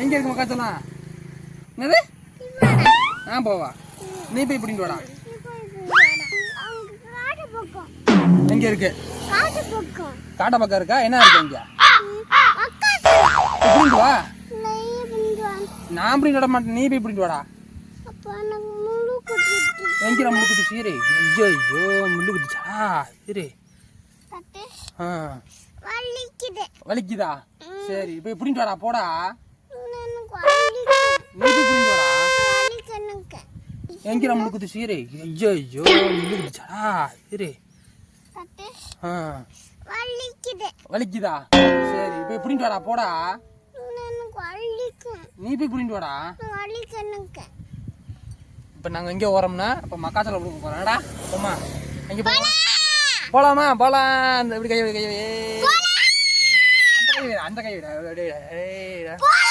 எங்க இருக்கு மக்காச்சலாம் என்னது? ஆ போவா. நீ போய் பிடிட்டு வாடா. எங்க இருக்கு? காட்டு பக்கம் இருக்கா? என்ன இருக்கு இங்க? பிடிட்டு வா. நான் விட மாட்டேன். நீ போய் பிடிட்டு வாடா. எங்கிற முள்ளு ஐயோ ஐயோ முள்ளு தட்டு ஆ. வலிக்குது. சரி போய் பிடிட்டு வாடா போடா. எனக்கு வலிக்குது நீ போய் பிடிட்டு வாடா. வலிக்கு எனக்கு எங்கிற முள்ளு குத்தி சீரு ஐயோ ஐயோ முள்ளு குத்திச்சா சரி வலிக்குது. சரி போய் பிடிட்டு வாடா போடா. நீ போய் பிடிட்டு வாடா. இப்போ நாங்கள் எங்கே ஓரோம்னா இப்போ மக்காச்சோளம் கொடுக்க போகிறோம்டா போமா எங்கே போகலாம் போகலாமா போகலாம் அந்த இப்படி கை கை வை.